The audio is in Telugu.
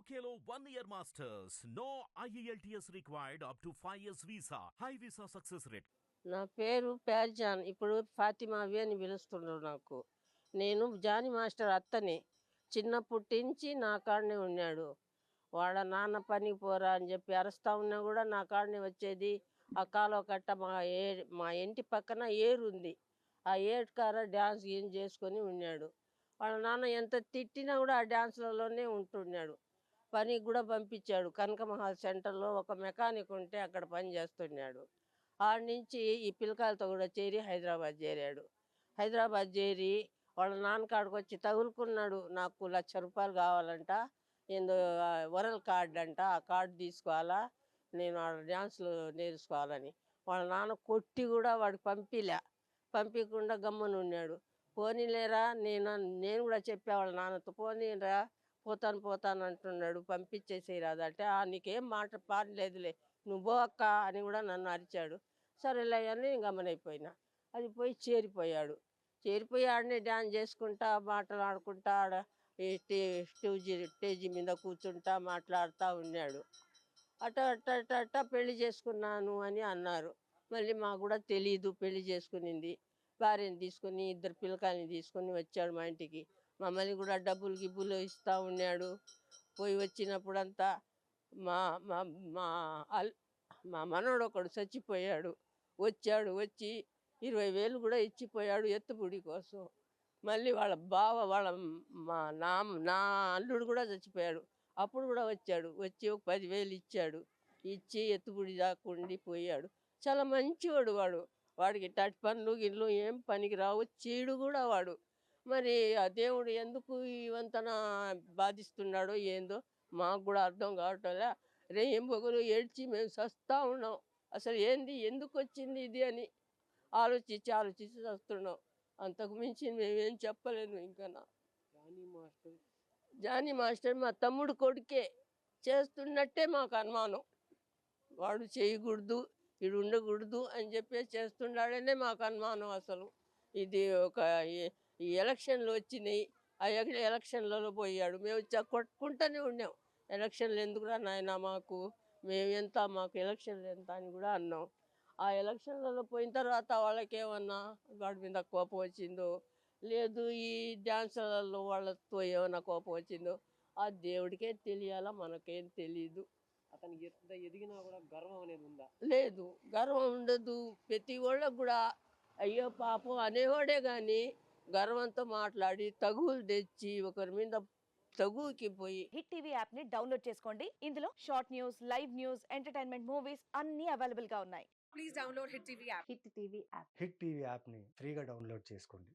యూకేలో one year masters. No E IELTS required up to 5 years visa. High visa success rate. నా పేరు ప్యార్జాన్ ఇప్పుడు ఫాతిమావి అని పిలుస్తున్నారు నాకు. నేను జానీ మాస్టర్ అత్తని. చిన్నప్పటి నుంచి నా కాడనే ఉన్నాడు. వాళ్ళ నాన్న పనికి పోరా అని చెప్పి అరుస్తా ఉన్నా కూడా నా కాడనే వచ్చేది. ఆ కాలువ కట్ట మా ఏ మా ఇంటి పక్కన ఏరు ఉంది. ఆ ఏరు కార డ్యాన్స్ ఏం చేసుకొని ఉన్నాడు. వాళ్ళ నాన్న ఎంత తిట్టినా కూడా ఆ డ్యాన్స్లలోనే ఉంటున్నాడు. పనికి కూడా పంపించాడు కనకమహల్ సెంటర్లో ఒక మెకానిక్ ఉంటే అక్కడ పని చేస్తున్నాడు. ఆడ నుంచి ఈ పిల్లకాయలతో కూడా చేరి హైదరాబాద్ చేరాడు. హైదరాబాద్ చేరి వాళ్ళ నాన్న కాడికి వచ్చి తగులుకున్నాడు. నాకు లక్ష రూపాయలు కావాలంట. ఏందో వరల్ కార్డ్ అంట. ఆ కార్డు తీసుకోవాలా? నేను ఆడ డ్యాన్స్లు నేర్చుకోవాలని. వాళ్ళ నాన్న కొట్టి కూడా వాడికి పంపిలే. పంపించకుండా గమ్మనున్నాడు. పోనీలేరా? నేను నేను కూడా చెప్పా వాళ్ళ నాన్నతో. పోనీరా? పోతాను పోతాను అంటున్నాడు. పంపించేసేయి రాదంటే "ఆ, నీకేం మాట పాడలేదులే. నువ్వు అక్క అని కూడా నన్ను అరిచాడు. సరేలే అని గమనైపోయినా. అది పోయి చేరిపోయాడు. చేరిపోయి ఆడనే డ్యాన్స్ చేసుకుంటా ఆడుకుంటా ఆడ స్టేజీ స్టేజీ మీద కూర్చుంటా మాట్లాడుతూ ఉన్నాడు. అట్ట అట్ట అట్ట అట్ట పెళ్ళి చేసుకున్నాను అని అన్నారు. మళ్ళీ మాకు కూడా తెలియదు పెళ్ళి చేసుకునింది. భార్యని తీసుకుని ఇద్దరు పిల్లకాయని తీసుకొని వచ్చాడు మా ఇంటికి. మమ్మల్ని కూడా డబ్బులు గిబ్బులు ఇస్తూ ఉన్నాడు. పోయి వచ్చినప్పుడంతా మా మా మా అల్ మా మనవడు ఒకడు చచ్చిపోయాడు. వచ్చాడు వచ్చి ఇరవై వేలు కూడా ఇచ్చిపోయాడు ఎత్తుపుడి కోసం. మళ్ళీ వాళ్ళ బావ వాళ్ళ మా నా నా అల్లుడు కూడా చచ్చిపోయాడు. అప్పుడు కూడా వచ్చాడు. వచ్చి ఒక పదివేలు ఇచ్చాడు. ఇచ్చి ఎత్తుపుడి దాక్కుండి పోయాడు చాలా మంచివాడు వాడు. వాడికి టట్ పనులు గిన్లు ఏం పనికి రావు చీడు కూడా వాడు. మరి ఆ దేవుడు ఎందుకు ఇవంతన బాధిస్తున్నాడో ఏందో మాకు కూడా అర్థం కావటంలే రే ఏం పొగలు ఏడ్చి మేము సస్తా ఉన్నాం. అసలు ఏంది? ఎందుకు వచ్చింది ఇది అని ఆలోచించి ఆలోచించి చస్తున్నాం అంతకు మించి మేమేం చెప్పలేను ఇంకా. Johnny master. జానీ మాస్టర్ మా తమ్ముడు కొడుకే. చేస్తున్నట్టే మాకు అనుమానం. వాడు చేయకూడదు ఇడు ఉండకూడదు అని చెప్పి చేస్తున్నాడనే మాకు అనుమానం అసలు. ఇది ఒక ఈ- ఎలక్షన్లు వచ్చినాయి. ఆ ఎల- ఎలక్షన్లలో పోయాడు. మేము కొట్టుకుంటూనే ఉన్నాం. ఎలక్షన్లు ఎందుకురా నాయన మాకు? మేము ఎంత మాకు ఎలక్షన్లు ఎంత అని కూడా అన్నాం. ఆ ఎలక్షన్లలో పోయిన తర్వాత వాళ్ళకి ఏమన్నా వాడి మీద కోపం వచ్చిందో? లేదు ఈ డ్యాన్సులలో వాళ్ళతో ఏమైనా కోపం వచ్చిందో? ఆ దేవుడికే తెలియాలా? మనకేం తెలియదు అతనికి ఎంత ఎదిగినా కూడా గర్వం అనేది ఉందా? లేదు. గర్వం ఉండదు. ప్రతి వాళ్ళకు కూడా అయ్యో పాపం అనేవాడే కానీ గర్వంతో మాట్లాడి తగులు తెచ్చి ఒకరి మీద తగుకి పోయి హిట్ టీవీ యాప్ని డౌన్లోడ్ చేసుకోండి. ఇందులో short news live news entertainment movies అన్ని అవైలబుల్గా ఉన్నాయి. please download Hit TV app. Hit TV యాప్ని ఫ్రీగా డౌన్లోడ్ చేసుకోండి.